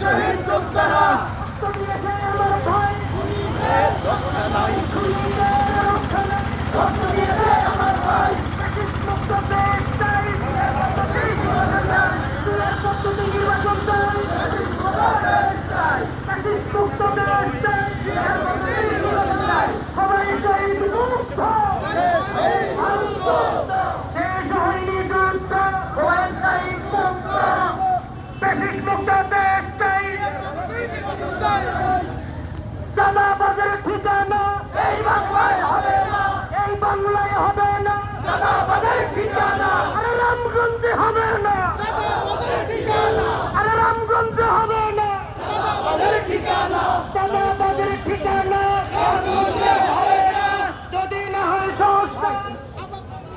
শহীদ যোদ্ধারা দেশ ঠিকানা এই হবে এই বাংলায় হবে না। জানাবাদের হবে না। জানাবাদের ঠিকানা। হবে না। জানাবাদের ঠিকানা। ঠিকানা